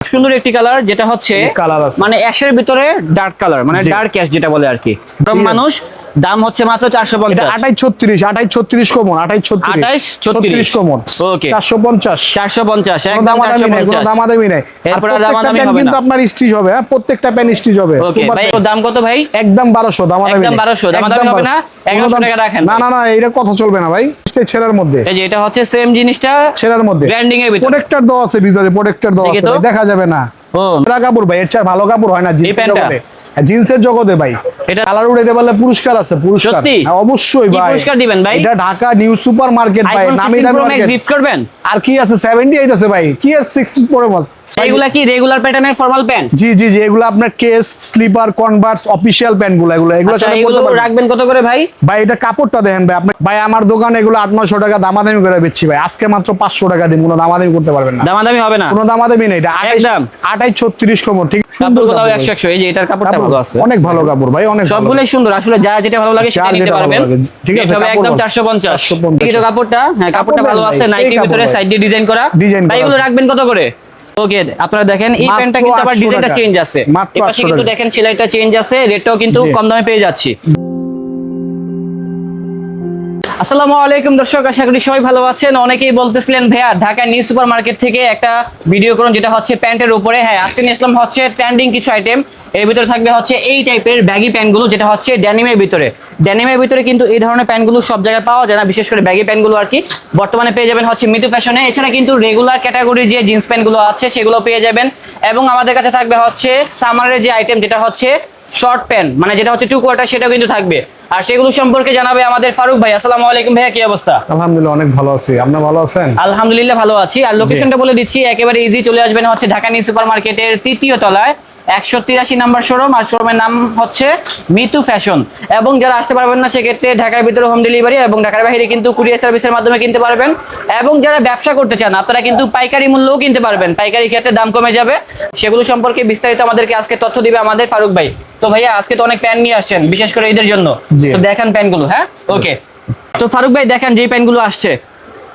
সুন্দর একটি কালার যেটা হচ্ছে মানে অ্যাশের ভিতরে ডার্ক কালার মানে ডার্ক অ্যাশ যেটা বলে আর কি মানুষ দাম হচ্ছে মাত্র চারশো পঞ্চাশ। আঠাইশ ছত্রিশ আঠাইশ ছত্রিশ কমন আঠাইশ ছত্রিশ। 28 36 কমন। ওকে চারশো পঞ্চাশ। চারশো পঞ্চাশ একদম দামাদামি নেই এরপরে দামাদামি হবে কিন্তু। আপনার স্টিচ হবে হ্যাঁ? প্রত্যেকটা প্যান্ট স্টিচ হবে। ওকে ভাই দাম কত ভাই? একদম বারোশো দামাদামি একদম। 1200 দামাদামি হবে না? 1200 1100 কোনো টাকা রাখেন। না। না না এটা কথা চলবে না ভাই। ছেঁড়ার মধ্যে। এই যে এটা হচ্ছে সেম জিনিসটা ছেঁড়ার মধ্যে। ব্র্যান্ডিং এর ভিতরে। প্রোটেক্টর দেওয়া আছে ভিতরে প্রোটেক্টর দেওয়া দেখি আছে দেখা যাবে না। কাপড় ভাই এর চেয়ে ভালো কাপড় হয় না জিন্সের? জগতে। ভাই। এটা- কালার উড়াইতে পারলে পুরস্কার আছে পুরস্কার। হ্যাঁ, অবশ্যই ভাই। পুরস্কার দিবেন ভাই? এটা ঢাকা নিউ সুপার মার্কেট ভাই নামি 16 দামি করবেন? আর কি আছে? 78 আছে ভাই। কি আর 60 পরে মাস এইগুলা কি রেগুলার প্যাটার্নের ফর্মাল প্যান্ট জি জি জি এগুলো আপনার কেস স্লিপার কনভার্স অফিসিয়াল প্যান্টগুলো এগুলো এগুলো আচ্ছা এগুলো রাখবেন কত করে ভাই? ভাই এটা কাপড়টা দেখেন ভাই আপনি ভাই আমার দোকানে এগুলো আট নশো টাকা দামাদামি করে বেচছি ভাই। আজকে মাত্র পাঁচশো টাকা দিন কোনো দামাদামি করতে পারবেন না। দামাদামি হবে না? কোনো দামাদামি নেই এটা একদম। আঠাইশ ছত্রিশ কমর ঠিক? কাপড় সুন্দর কোথাও কাপড় একশো এই যে এটার কাপড়টা ভালো আছে। অনেক ভালো কাপড় ভাই অনেক ভালো। সবগুলোই সুন্দর আসলে যা যেটা ভালো লাগে সেটা নিতে পারবেন। ঠিক আছে, একদম ভালো। চারশো পঞ্চাশ। 450 কিন্তু কাপড়টা হ্যাঁ কাপড়টা ভালো আছে সেই নাইটির ভিতরে সাইড দিয়ে ডিজাইন করা। Design ভাই এগুলো রাখবেন কত করে? ওকে আপনারা দেখেন এই প্যান্টটা কিন্তু আবার 800 ডিজাইনটা চেঞ্জ আছে। মাত্র এপাশে 800 কিন্তু দেখেন সেলাইটা চেঞ্জ আছে রেটটাও কিন্তু কম দামে পেয়ে যাচ্ছি। আসসালামু আলাইকুম দর্শক, আশা করি সবাই ভালো আছেন। অনেকেই বলতেছিলেন, ভাইয়া ঢাকা নিউ সুপার মার্কেট থেকে একটা ভিডিও করুন, যেটা হচ্ছে প্যান্টের উপরে। হ্যাঁ আজকে নিয়ে আসলাম হচ্ছে ট্রেন্ডিং কিছু আইটেম এর ভিতরে থাকবে হচ্ছে এই টাইপের ব্যাগি প্যান্টগুলো যেটা হচ্ছে ড্যানিমের ভিতরে। ড্যানিমের ভিতরে কিন্তু এই ধরনের প্যান্টগুলো সব জায়গায় পাওয়া যায় না, বিশেষ করে ব্যাগি প্যান্টগুলো আর কি। বর্তমানে পেয়ে যাবেন হচ্ছে মিতু ফ্যাশনে এছাড়া কিন্তু রেগুলার ক্যাটাগরির যে জিন্স প্যান্টগুলো আছে, সেগুলো পেয়ে যাবেন। এবং আমাদের কাছে থাকবে হচ্ছে সামারের যে আইটেম যেটা হচ্ছে শর্ট প্যান্ট মানে যেটা হচ্ছে টু কোয়ার্টার সেটা কিন্তু থাকবে। আর সেগুলো সম্পর্কে জানাবে আমাদের ফারুক ভাই। আসসালামু আলাইকুম ভাইয়া কি অবস্থা? আলহামদুলিল্লাহ অনেক ভালো আছি। আপনার ভালো আছেন? আলহামদুলিল্লাহ ভালো আছি। আর লোকেশনটা বলে দিচ্ছি একেবারে ইজি চলে আসবেন হচ্ছে ঢাকা নিউ সুপার মার্কেটের তৃতীয় তলায় একশো তিরাশি নাম্বার শোরুম আর শোরুমের নাম হচ্ছে মিতু ফ্যাশন। এবং যারা আসতে পারবেন না সেক্ষেত্রে ঢাকার ভিতরে হোম ডেলিভারি এবং ঢাকার বাইরে কিন্তু কুরিয়ার সার্ভিসের মাধ্যমে কিনতে পারবেন। এবং যারা ব্যবসা করতে চান আপনারা কিন্তু পাইকারি মূল্যও কিনতে পারবেন। পাইকারি ক্ষেত্রে দাম কমে যাবে। সেগুলো সম্পর্কে বিস্তারিত আমাদেরকে আজকে তথ্য দিবে আমাদের ফারুক ভাই। তো ভাইয়া আজকে তো অনেক প্যান নিয়ে আসছেন বিশেষ করে এদের জন্য। তো দেখেন প্যানগুলো হ্যাঁ? ওকে তো ফারুক ভাই দেখেন যে প্যানগুলো আসছে।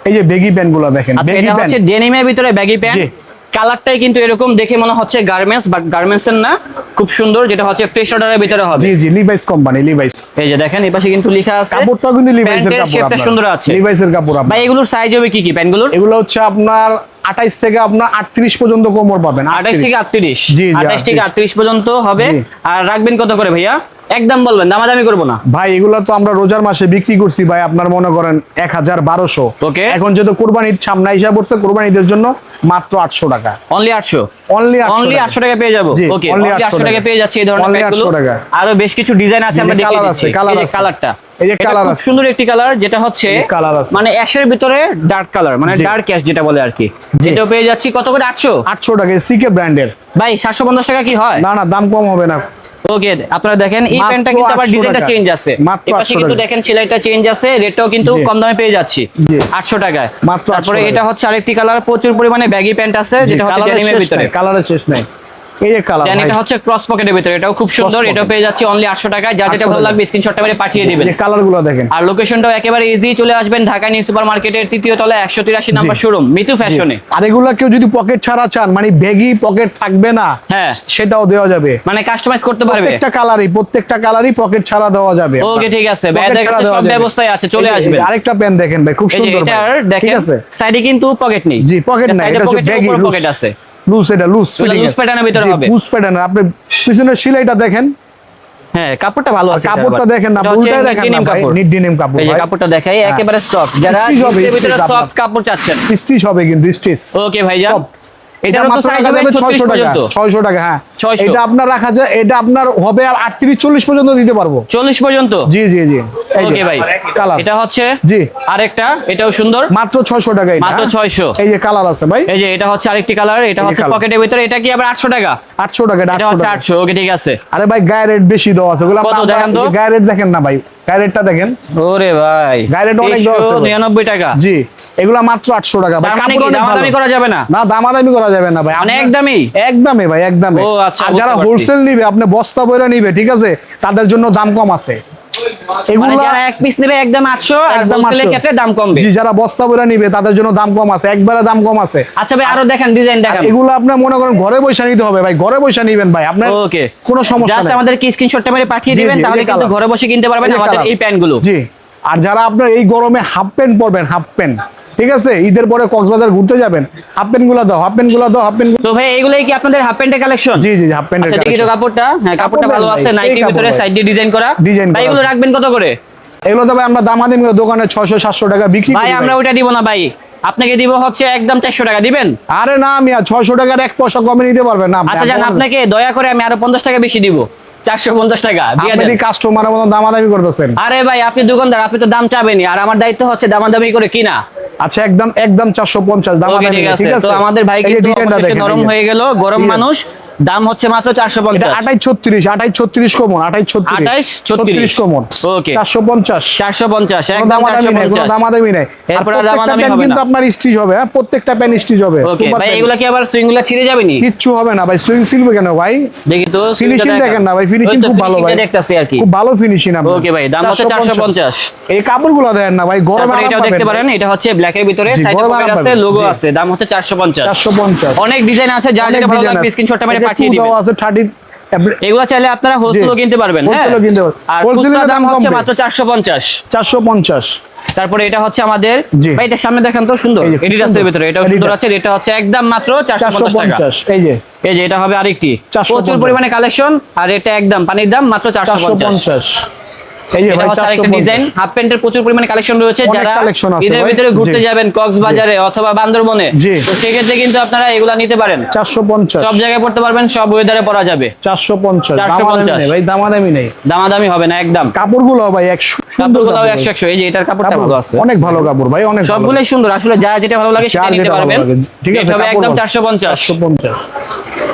এই যে বেগি প্যানগুলো দেখেন আচ্ছা এটা হচ্ছে ডেনিমের ভিতরে বেগি প্যান্ট। কালারটাই কিন্তু এরকম দেখে মনে হচ্ছে গার্মেন্টস বাট গার্মেন্টস এর না খুব সুন্দর যেটা হচ্ছে ফ্রেশ অর্ডারের ভিতরে হবে। জি জি লিভাইস কোম্পানি লিভাইস এই যে দেখেন এই পাশে কিন্তু লেখা আছে কাপড়টাও কিন্তু লিভাইসের কাপড় শেপটা। সুন্দর আছে। লিভাইসের কাপড় ভাই এগুলোর সাইজ হবে কি কি প্যান্টগুলোর? এগুলো হচ্ছে আপনার 28 থেকে আপনার 38 পর্যন্ত কোমর পাবেন 28 থেকে 38 জি, জি, 28 থেকে 38 পর্যন্ত হবে। আর রাখবেন কত করে ভাইয়া? একদম বলবেন দামাদামি করব না। ভাই এগুলো তো আমরা রোজার মাসে বিক্রি করছি ভাই আপনার মনে করেন এক হাজার বারোশো। Okay. এখন যেহেতু কোরবানি ঈদ সামনে হিসাব করছে কোরবানি ঈদের জন্য মাত্র আটশো টাকা। অনলি 800 অনলি অনলি 800 টাকা। পেয়ে যাব? ওকে অনলি 800 টাকা। পেয়ে যাচ্ছে এই ধরনের 800 টাকা। আরও বেশ কিছু ডিজাইন আছে আমরা দেখিয়ে দিচ্ছি। এই যে কালারটা এই যে কালার আছে। সুন্দর একটি কালার যেটা হচ্ছে। মানে অ্যাশের ভিতরে ডার্ক কালার মানে ডার্ক অ্যাশ যেটা বলে আর কি যেটা পেয়ে যাচ্ছি। কত করে? 800 আটশো টাকা সিকে ব্র্যান্ডের ভাই 750 টাকা কি হয়? না না দাম কম হবে না। ওকে আপনারা দেখেন এই প্যান্টটা কিন্তু আবার 800 ডিজাইনটা চেঞ্জ আছে। এপাশে কিন্তু দেখেন সেলাইটা চেঞ্জ আছে রেটটাও কিন্তু কম দামে পেয়ে যাচ্ছি। জি। 800 টাকায়। মাত্র 800 তারপরে এটা হচ্ছে আরেকটি কালার প্রচুর পরিমাণে ব্যাগি প্যান্ট আছে যেটা হচ্ছে ডেনিমের ভিতরে। কালারের শেষ নাই। এই যে কালার দেন এটা হচ্ছে ক্রস পকেটের ভিতরে এটাও খুব সুন্দর। এটাও পেয়ে যাচ্ছে অনলি 800 টাকায়। যা যেটা ভালো লাগবে স্ক্রিনশটটা মেরে পাঠিয়ে দিবেন। এই কালারগুলো দেখেন। আর লোকেশনটাও একেবারে ইজি চলে আসবেন ঢাকা নিউ সুপার মার্কেটের তৃতীয় তলায় 183 নাম্বার শোরুম মিতু ফ্যাশনে আর এগুলা কেউ যদি পকেট ছাড়া চান মানে বেগি পকেট থাকবে না হ্যাঁ। সেটাও দেওয়া যাবে। মানে কাস্টমাইজ করতে পারবে। প্রত্যেকটা কালারই প্রত্যেকটা কালারই পকেট ছাড়া দেওয়া যাবে ওকে ঠিক আছে। সব যাবে। ব্যবস্থায় আছে চলে আসবেন। আরেকটা পেন দেখেন ভাই খুব সুন্দর ভাই। ঠিক দেখেন আছে? সাইডে কিন্তু পকেট নেই। জি পকেট নাই এটা পকেট আছে। লুজ এটা লুজ pattern এর ভিতরে হবে। লুজ প্যাটার্ন আপনি পিছনের সেলাইটা দেখেন। হ্যাঁ কাপড়টা ভালো আছে কাপড়টা দেখেন না এটা দেখেন না কাপড়। নিট ডিনিম কাপড় এই কাপড়টা দেখাই হ্যাঁ। একেবারে সফট যারা হবে, ভিতরে সফট কাপড় চাচ্ছেন। স্টিচ হবে কিন্তু স্টিচ ওকে ভাইজান। সব। এটা তো সাইজ হবে 36 600 টাকা। পর্যন্ত। 600 টাকা হ্যাঁ। 600 এটা আপনার রাখা যায় এটা আপনার হবে 38 40 পর্যন্ত দিতে পারব। 40 পর্যন্ত? জি জি জি। ওকে ভাই। কালার এটা হচ্ছে জি। আরেকটা এটাও সুন্দর। মাত্র 600 টাকা মাত্র হ্যাঁ? 600 এই যে কালার আছে ভাই। এই যে এটা হচ্ছে আরেকটি কালার এটা হচ্ছে পকেটের ভিতরে এটা কি আবার 800 টাকা? 800 টাকা এটা এটা 800 হচ্ছে টাকা। 800 ওকে ঠিক আছে। আরে ভাই গায়ের রেট বেশি দেওয়া আছে। ওগুলো গায়ের রেট দেখেন না ভাই। গায়ের রেটটা দেখেন। ওরে ভাই গায়ের অনেক দাম আছে 99 টাকা। জি এগুলা মাত্র 800 টাকা। ভাই কাপড় দামাদামি করা যাবে না। না দামাদামি করা যাবে না ভাই। মানে একদমই। একদমই ভাই একদমই। ও, আচ্ছা, আর যারা হোলসেল নিবে আপনি বস্তা বইরা নিবে ঠিক আছে? তাদের জন্য দাম কম আছে। এগুলা যারা এক পিস নেবে একদম আটশো আর একদম হোলসেলের ক্ষেত্রে দাম কমবে। জি যারা বস্তা বইরা নিবে তাদের জন্য দাম কম আছে একবারে দাম কম আছে। আচ্ছা ভাই আরও দেখেন ডিজাইন দেখেন। এগুলো আপনার মনে করেন ঘরে বসে নিতে হবে ভাই ঘরে বসে নিবেন ভাই আপনার ওকে কোনো সমস্যা জাস্ট নেই। আমাদের কি স্ক্রিনশটটা মেরে পাঠিয়ে দিবেন তাহলে কিন্তু ঘরে বসে কিনতে পারবেন আমাদের এই প্যান্টগুলো। জি আর যারা আপনার এই গরমে হাফ প্যান্ট পরবেন হাফ প্যান্ট ঠিক আছে? ঈদের পরে কক্সবাজার ঘুরতে যাবেন। হাফ প্যান্টগুলো দাও হাফ প্যান্টগুলো দাও হাফ প্যান্ট তো ভাই এগুলাই কি আপনাদের হাফ প্যান্টের কালেকশন? জি জি হাফ প্যান্টের আচ্ছা দেখি তো কাপড়টা। হ্যাঁ কাপড়টা ভালো আছে সেই নাইটির ভিতরে সাইড দিয়ে ডিজাইন করা। ভাই করা এগুলো রাখবেন কত করে? এগুলো তবে আমরা দামাদামি করে দোকানে ছয়শো সাতশো টাকা বিক্রি ভাই আমরা ভাই। ওইটা দিব না ভাই। আপনাকে দিব হচ্ছে একদম চারশো টাকা দিবেন? আরে না আমি ছয়শো টাকার এক পয়সা কমে নিতে পারবেন না। আচ্ছা জান আপনাকে দয়া করে আমি আরও পঞ্চাশ টাকা বেশি দিব। চারশো পঞ্চাশ টাকা দিয়ে আপনি কাস্টমারের মতো দামাদামি করতেছেন। আরে ভাই আপনি দোকানদার আপনি তো দাম চাবেনই। আর আমার দায়িত্ব হচ্ছে দামাদামি করে কিনা। আচ্ছা একদম একদম চারশো পঞ্চাশ দাম ঠিক আছে। তো আমাদের ভাই গরম কিন্তু নরম হয়ে গেল গরম মানুষ। দাম হচ্ছে মাত্র চারশো পঞ্চাশ। আঠাইশ ছত্রিশ আঠাইশ ছত্রিশ কমন আঠাইশ ছত্রিশ। 28, 36 কমন। ওকে। চারশো পঞ্চাশ। চারশো পঞ্চাশ দামাদামি নেই কোনো পঞ্চাশ। দামাদামি নেই। আর এরপরে দামাদামি হবে কিন্তু আপনার স্টিচ হবে হ্যাঁ? প্রত্যেকটা প্যান্ট স্টিচ হবে। ভাই এগুলা কি আবার সুইংগুলা ছিঁড়ে যাবে নি? কিচ্ছু হবে না ভাই। সুইং সিলবে কেন ভাই? দেখি তো ফিনিশিং দেখেন না ভাই। ফিনিশিং খুব ভালো ভাই। দেখতেছি আর কি। খুব ভালো ফিনিশিং আপনার। ওকে ভাই দাম হচ্ছে চারশো পঞ্চাশ। এই কাপড়গুলো দেন না ভাই। গরমে এটাও দেখতে পারেন এটা হচ্ছে ব্ল্যাক এর ভিতরে সাইডে আছে লোগো আছে দাম হচ্ছে চারশো পঞ্চাশ। চারশো পঞ্চাশ। অনেক ডিজাইন আছে যার যেটা ভালো লাগবে স্ক্রিনশটটা মেরে হ্যাঁ। দাম মাত্র তারপরে এটা হচ্ছে আমাদের সামনে দেখেন তো সুন্দর। ভিতরে আছে এটা হচ্ছে একদম মাত্র চারশো এই যে। এই যে এটা হবে আরেকটি। প্রচুর পরিমাণে কালেকশন আর এটা একদম পানির দাম মাত্র 450 ডিজাইন হাফ প্যান্টের প্রচুর পরিমাণে কালেকশন রয়েছে। যারা ঈদের ভিতরে ঘুরতে যাবেন কক্সবাজারে অথবা বান্দরবনে। তো সেক্ষেত্রে কিন্তু আপনারা এগুলা নিতে পারেন। চারশো পঞ্চাশ। সব জায়গায় পড়তে পারবেন সব ওয়েদারে পরা যাবে। চারশো পঞ্চাশ। 450 দামাদামি নেই ভাই দামাদামি নেই। দামাদামি হবে না একদম। কাপড়গুলো ভাই একশো একশো এই যে এটার কাপড়টা ভালো আছে। অনেক ভালো কাপড় ভাই অনেক। সবগুলোই সুন্দর আসলে যা যেটা ভালো লাগে সেটা নিতে পারবেন। ঠিক আছে একদম চারশো পঞ্চাশ। চারশো পঞ্চাশ।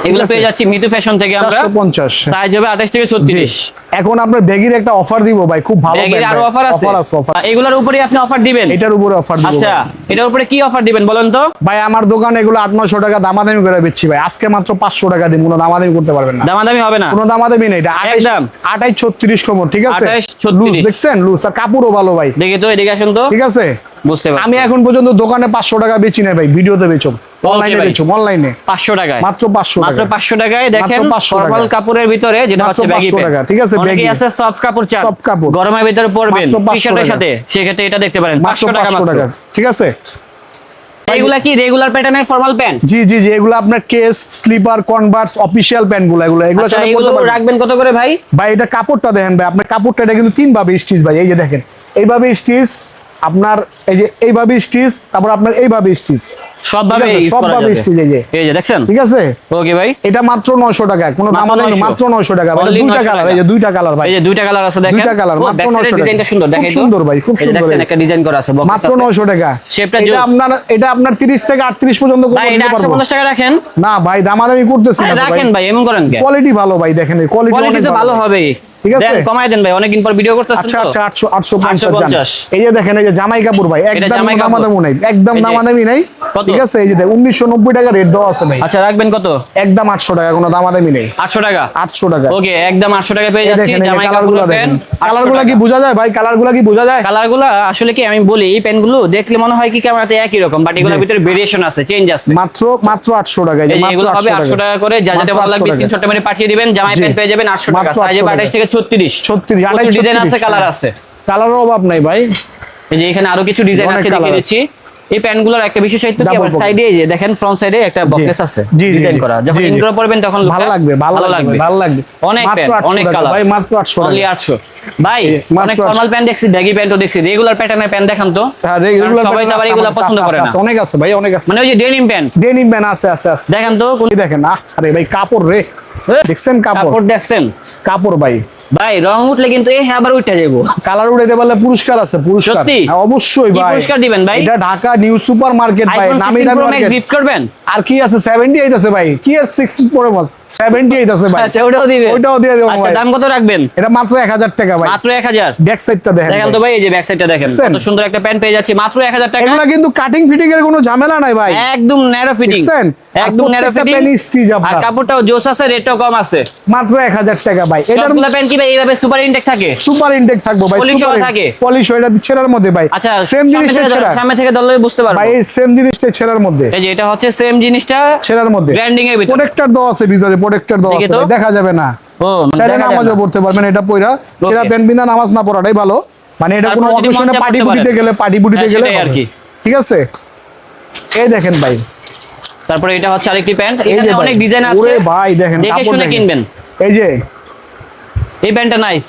এগুলো পেয়ে যাচ্ছি মিতু ফ্যাশন থেকে আমরা। চারশো পঞ্চাশ। সাইজ হবে আঠাশ থেকে ছত্রিশ। এখন আপনার ব্যাগির একটা অফার দিব ভাই খুব ভালো ব্যাগের bag আরও। অফার আছে? অফার আছে অফার এগুলোর উপরে আপনি অফার দিবেন? এটার উপরে অফার দিব আচ্ছা এটার উপরে কি অফার দিবেন বলেন তো? ভাই আমার দোকানে এগুলো আট নশো টাকা দামাদামি করে বেচছি ভাই। আজকে মাত্র পাঁচশো টাকা দিন কোনো দামাদামি করতে পারবেন না। দামাদামি হবে না? কোনো দামাদামি নেই। এটা একদম। আঠাইশ ছত্রিশ কমর ঠিক আছে? 28, 36 লুজ দেখছেন? লুজ আর কাপড়ও ভালো ভাই। দেখি তো এদিকে আসুন তো। ঠিক আছে? বুঝতে পারছি। আমি এখন পর্যন্ত দোকানে পাঁচশো টাকা বেচি না ভাই ভিডিওতে বেচো অনলাইনে ভাই। অনলাইনে পাঁচশো টাকায়। মাত্র পাঁচশো মাত্র টাকা পাঁচশো টাকায় দেখেন ফর্মাল কাপড়ের ভিতরে যেটা হচ্ছে ব্যাগি টাকা, ঠিক আছে, অনেকেই আছে সফট কাপড় চান। Soft কাপড়। গরমের ভিতরে পরবেন। টি শার্টের সাথে সেক্ষেত্রে এটা দেখতে পারেন। মাত্র পাঁচশো টাকা মাত্র। ঠিক আছে? এইগুলা কি রেগুলার প্যাটার্নের ফর্মাল প্যান্ট জি জি জি এগুলো আপনার কেস স্লিপার কনভার্স অফিসিয়াল প্যান্টগুলো এগুলো এগুলো আচ্ছা এগুলো রাখবেন কত করে ভাই? ভাই এটা কাপড়টা দেখেন ভাই আপনার কাপড়টা এটা কিন্তু তিন ভাবে স্টিচ ভাই এই যে দেখেন। এইভাবে স্টিচ আপনার এই যে এইভাবে স্টিচ তারপর আপনার এইভাবে স্টিচ সবভাবে সবভাবে স্টিচ এই যে। এই যে দেখছেন? ঠিক আছে? ওকে ভাই। এটা মাত্র নয়শো টাকা কোনো দাম মাত্র 900 টাকা। ভাই, দুইটা কালার এই যে দুইটা কালার ভাই। এই যে দুইটা কালার আছে দেখেন। দুইটা কালার মাত্র back side এর 900 টাকা। ডিজাইনটা সুন্দর দেখেন। সুন্দর ভাই, খুব সুন্দর দেখছেন এই। একটা ডিজাইন করা আছে মাত্র আছে। নয়শো টাকা। Shape-টা এটা আপনার এটা আপনার তিরিশ থেকে আটত্রিশ পর্যন্ত ভাই এটা নিতে আটশো পঞ্চাশ টাকা রাখেন। না ভাই দামাদামি করতেছি না ভাই। রাখেন ভাই এমন করেন কে কোয়ালিটি ভালো ভাই দেখেন কোয়ালিটি অনেক ভালো হবে ঠিক আছে? দেন দেন ভাই অনেকদিন পর ভিডিও করতেছেন আচ্ছা আচ্ছা আটশো আটশো 850 এই যে দেখেন এই যে জামাই কাপড় ভাই একদম দামাদামি নাই একদম দামাদামি নাই। ঠিক আছে এই যে উনিশশো নব্বই টাকা রেট দেওয়া আছে ভাই। আচ্ছা রাখবেন কত? একদম আটশো টাকা কোনো দামাদামি নেই। আটশো টাকা? আটশো টাকা। ওকে একদম আটশো টাকা পেয়ে যাচ্ছি জামাই কাপড় দেখেন। প্যান্ট কি বোঝা যায় ভাই? কালার কি বোঝা যায়? কালার আসলে কি আমি বলি এই প্যান্টগুলো দেখলে মনে হয় কি হাতে একই রকম বাট এগুলোর ভিতরে ভেরিয়েশন আছে চেঞ্জ আছে। মাত্র মাত্র আটশো টাকা এই যে এই যে মাত্র এগুলো হবে 800 আটশো টাকা। করে যা যেটা ভালো লাগবে স্ক্রিনশটটা মেরে পাঠিয়ে দিবেন জামাই। প্যান্ট পেয়ে যাবেন আটশো টাকা মাত্র সাইজ 800 আঠাশ টাকা। থেকে ছত্রিশ। 36, 28, ডিজাইন আছে কালার। আছে। কালারের অভাব নাই ভাই। এই যে এখানে আরও কিছু ডিজাইন আছে দেখে দিচ্ছি এই প্যান্ট একটা বিশেষত্ব কি? আবার সাইডে যে দেখেন ফ্রন্ট সাইডে একটা বকলেস আছে জি, জি, ডিজাইন করা। যখন জি, জি। তখন ভালো লাগবে ভালো লাগবে ভালো লাগবে। অনেক প্যান্ট অনেক কালার ভাই মাত্র আটশো অনলি 800 ভাই অনেক ফর্মাল প্যান্ট দেখছি ব্যাগি প্যান্টও দেখছি। রেগুলার প্যাটার্নের প্যান্ট দেখান তো। হ্যাঁ, সবাই তো আবার এগুলো পছন্দ আছে, করে না। অনেক আছে ভাই অনেক আছে। মানে ওই যে ডেনিম প্যান্ট ডেনিম ম্যান আছে আছে আছে। দেখেন তো কোন দেখেন? আহ আরে ভাই কাপড় রে। দেখছেন কাপড়? কাপড় দেখছেন। কাপড় ভাই। ভাই রং উঠলে কিন্তু এই হ্যাঁ আবার উঠে যাব কালার উড়াইতে পারলে পুরস্কার আছে পুরস্কার। সত্যি? হ্যাঁ, অবশ্যই ভাই। পুরস্কার দিবেন ভাই? এটা ঢাকা নিউ সুপার মার্কেট ভাই নামি 16 দামি মার্কেট গিফট করবেন? আর কি আছে? 78 আছে ভাই। কি আর 60 পরে বস 78 আছে ভাই। আচ্ছা ওটাও দিবে ওইটাও দিয়ে দেবো আচ্ছা দাম কত রাখবেন? এটা মাত্র 1000 টাকা ভাই। মাত্র 1000 ব্যাক সাইডটা দেখেন দেখেন। তো ভাই। এই যে ব্যাক সাইডটা দেখেন? কত সুন্দর একটা প্যান্ট পেয়ে যাচ্ছি। মাত্র 1000 টাকা? এগুলা কিন্তু কাটিং ফিটিং এর কোনো ঝামেলা নাই ভাই। একদম ন্যারো ফিটিং একদম ন্যারো ফিটিং। আর কাপড়টাও জোস আছে রেটটাও কম আছে। মাত্র 1000 টাকা ভাই। এটার সবগুলা প্যান্ট কি ভাই এইভাবে সুপার ইনটেক থাকে? সুপার ইনটেক থাকব ভাই in- থাকে? এটা ছেঁড়ার মধ্যে ভাই। আচ্ছা সেম জিনিসটা ছেঁড়া সামনে থেকে বুঝতে পারব। ভাই সেম জিনিসটা ছেঁড়ার মধ্যে। এই যে এটা হচ্ছে সেম জিনিসটা ছেঁড়ার মধ্যে। ব্র্যান্ডিং এর ভিতরে। প্রোটেক্টর দেওয়া আছে ভিতরে প্রোটেক্টর দেওয়া আছে দেখা যাবে না। ও মানে চাইলে নামাজও পড়তে পারবেন এটা পয়রা ছেঁড়া প্যান্ট বিনা নামাজ না পড়াটাই ভালো। মানে এটা কোনো অকেশনে পার্টি পুটিতে গেলে পার্টি পুটিতে হ্যাঁ, গেলে আর কি। ঠিক আছে? এই দেখেন ভাই তারপরে এটা হচ্ছে আরেকটি প্যান্ট। এখানে অনেক ডিজাইন আছে ওরে ভাই দেখেন দেখে শুনে কিনবেন। এই যে এই প্যান্টটা নাইস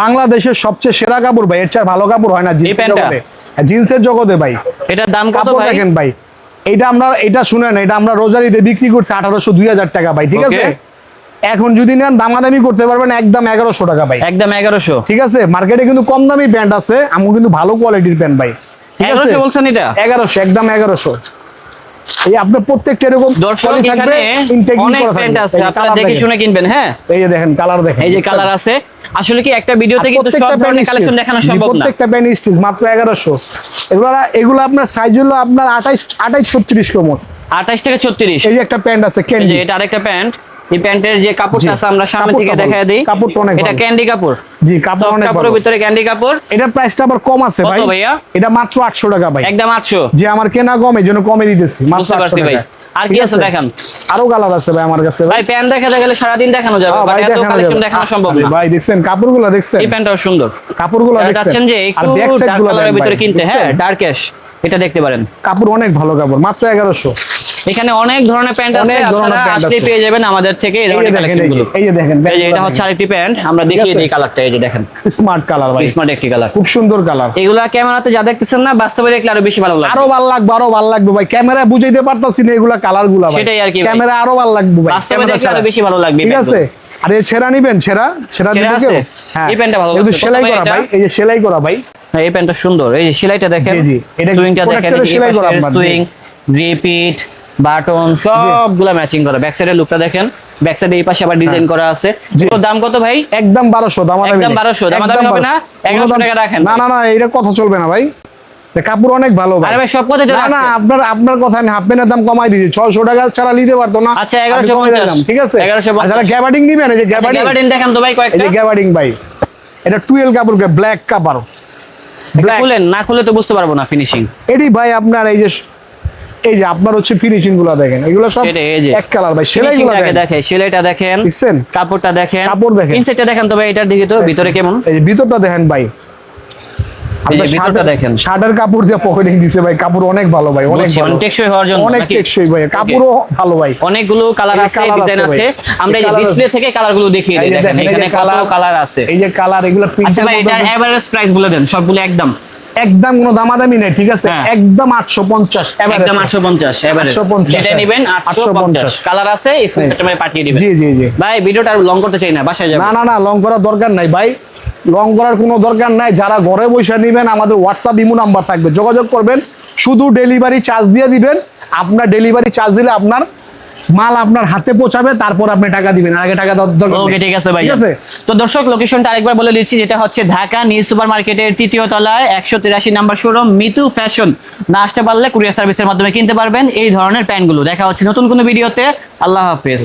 বাংলাদেশের সবচেয়ে সেরা কাপড় ভাই এর চেয়ে ভালো কাপড় হয় না জিন্সের জগতে। হ্যাঁ, জিন্সের জগতে ভাই। এটার দাম কত ভাই? দেখেন ভাই। এটা আমরা এটা শুনেন এটা আমরা রোজারিতে বিক্রি করছি আঠারোশো দুই হাজার টাকা ভাই ঠিক আছে? এখন যদি নেন দামাদামি করতে পারবেন একদম এগারোশো টাকা ভাই। একদম 1100 ঠিক আছে? মার্কেটে কিন্তু কম দামি প্যান্ট আছে আমার কিন্তু ভালো কোয়ালিটির প্যান্ট ভাই। ঠিক আছে? 1100 বলছেন এটা? এগারোশো একদম এগারোশো। এই আপনার প্রত্যেকটা এরকম দর্শক এখানে অনেক প্যান্ট আছে আপনারা দেখে শুনে কিনবেন হ্যাঁ? এই যে দেখেন কালার দেখেন। এই যে কালার আছে। আসলে কি একটা ভিডিওতে কিন্তু সব ধরনের কালেকশন দেখানো সম্ভব না। প্রত্যেকটা প্যান্ট স্টিচ মাত্র এগারোশো। এগুলো এগুলো আপনার সাইজ হলো আপনার আঠাইশ আঠাইশ ছত্রিশ কোমর 28 থেকে 36 এই যে একটা প্যান্ট আছে কেন এটা আরেকটা প্যান্ট এই প্যান্টের যে কাপড়টা আছে আমরা সামনে থেকে দেখায়। দিই। কাপড়টা অনেক এটা ক্যান্ডি কাপড়। জি কাপড় অনেক কাপড়ের ভিতরে ক্যান্ডি কাপড়। এটার প্রাইসটা আবার কম আছে কত ভাই? ভাইয়া? এটা মাত্র আটশো টাকা ভাই। একদম 800 যে আমার কেনা কম এই জন্য কমে দিতেছি। মাত্র বুঝতে আটশো পারছি ভাই। টাকা আর কি আছে দেখান? আরও কালার আছে ভাই আমার কাছে ভাই। প্যান্ট দেখাতে গেলে সারাদিন দেখানো যাবে হ্যাঁ, বাট এত কালেকশন দেখানো সম্ভব না। ভাই দেখছেন? কাপড়গুলো দেখছেন? এই প্যান্টটাও সুন্দর। কাপড়গুলো যারা দেখছেন? যে একটু ডার্ক কালারের ভিতরে কিনতে হ্যাঁ দেখছেন? ডার্কেশ এটা দেখতে পারেন। কাপড় অনেক ভালো কাপড় মাত্র এগারোশো। এখানে অনেক ধরনের প্যান্ট আছে আপনারা আসলে পেয়ে যাবেন আমাদের থেকে এই ধরনের দেখেন কালেকশন এই যে- দেখেন এই যে এটা হচ্ছে আরেকটি প্যান্ট আমরা দেখিয়ে দিই কালারটা এই যে দেখেন। স্মার্ট কালার ভাই। স্মার্ট একটি কালার। খুব সুন্দর কালার। এগুলা ক্যামেরাতে যা দেখতেছেন না বাস্তবে দেখলে আরও বেশি ভালো লাগবে। আরও ভালো লাগবে আরও ভালো লাগবে ভাই। ক্যামেরা বুঝাইতে পারতাছি না এগুলা কালারগুলা ভাই। সেটাই আর কি ক্যামেরা আরও ভালো লাগবে ভাই। বাস্তবে দেখলে আরও বেশি ভালো লাগবে ঠিক আছে। আর এই ছেঁড়া নিবেন? ছেঁড়া? ছেঁড়া আছে? কেউ? হ্যাঁ। এই প্যান্টটা ভালো লাগছে। সেলাই করা ভাই এই যে সেলাই করা ভাই। হ্যাঁ, এই প্যান্টটা সুন্দর। এই যে সেলাইটা দেখেন। জি, জি। এটা সুইংটা দেখেন সুইং রিপিট বাটন সবগুলা ম্যাচিং করা। ব্যাক সাইডের লুকটা দেখেন। ব্যাক সাইডে এই পাশে আবার ডিজাইন করা আছে। এগুলোর দাম কত ভাই? একদম বারোশো দাম একদম 1200 দামাদামি হবে না? 1100 টাকা রাখেন না। না না এটা কথা চলবে না ভাই। কাপড় অনেক ভালো ভাই। আরে ভাই সব কথাই তো না না আপনার আপনার কথা আমি হাফ প্যান্টের দাম কমাই দিয়েছি। ছয়শো টাকা ছাড়া নিতে পারতো না। আচ্ছা, আমি 1150 কমাই ঠিক আছে? 1150 আর যারা গ্যাবার্ডিং নিবেন? এই যে গ্যাবার্ডিং। গ্যাবার্ডিন দেখেন তো ভাই এই যে গ্যাবার্ডিং ভাই। এটা টুয়েলভ কাপড় ব্ল্যাক কাপড়। খুলেন না খুলে তো বুঝতে পারব না ফিনিশিং এটি ভাই আপনার এই যে এই যে আপনার হচ্ছে ফিনিশিংগুলো দেখেন এগুলো সব। এক কালার ভাই সেলাই গুলো দেখেন। সেলাইটা দেখেন দেখছেন? কাপড়টা দেখেন কাপড় দেখেন। ইনসাইডটা দেখেন তো ভাই এটার দিকে তো ভিতরে কেমন? এই যে ভিতরটা দেখেন ভাই। এই যে আপনার ভিতরটা শার্টের- দেখেন। শার্টের কাপড় দিয়ে পকেটিং দিছে ভাই কাপড় অনেক ভালো ভাই অনেক বুঝছি, ভালো। অনেক টেকসই হওয়ার জন্য অনেক টেকসই ভাই কাপড়ও ভালো ভাই। অনেকগুলো কালার আছে ডিজাইন আছে আছে। আমরা এই যে ডিসপ্লে থেকে কালারগুলো দেখিয়ে দিই দেখেন এখানে colour- কালার আছে। এই যে কালার এগুলো আচ্ছা ভাই এটার এভারেজ প্রাইস বলে দেন সবগুলো একদম। একদম কোনো দামাদামি নেই ঠিক আছে? হ্যাঁ। একদম আটশো পঞ্চাশ একদম 850 এভারেজ 850, যেটা। নেবেন 850 850 কালার আছে স্ক্রিনশট মেরে পাঠিয়ে দিবেন। জি জি জি। ভাই ভিডিওটা লং করতে চাই না বাসায় যাব না না না লং করার দরকার নাই ভাই। লং করার কোনো দরকার নাই যারা ঘরে বসে নেবেন আমাদের হোয়াটসঅ্যাপ ইমো নাম্বার থাকবে। যোগাযোগ করবেন শুধু ডেলিভারি চার্জ দিয়ে দিবেন। আপনার ডেলিভারি চার্জ দিলে আপনার মাল আপনার হাতে পৌঁছাবে তারপর আপনি টাকা দিবেন। আগে টাকা ওকে ঠিক আছে ভাই ঠিক আছে? তো দর্শক লোকেশনটা আরেকবার বলে দিচ্ছি যেটা হচ্ছে ঢাকা নিউ সুপার মার্কেটের তৃতীয় তলায় একশো তিরাশি নাম্বার শোরুম মিতু ফ্যাশন না আসতে পারলে কুরিয়ার সার্ভিসের মাধ্যমে কিনতে পারবেন এই ধরনের প্যান্টগুলো। দেখা হচ্ছে নতুন কোনো ভিডিওতে। আল্লাহ হাফেজ।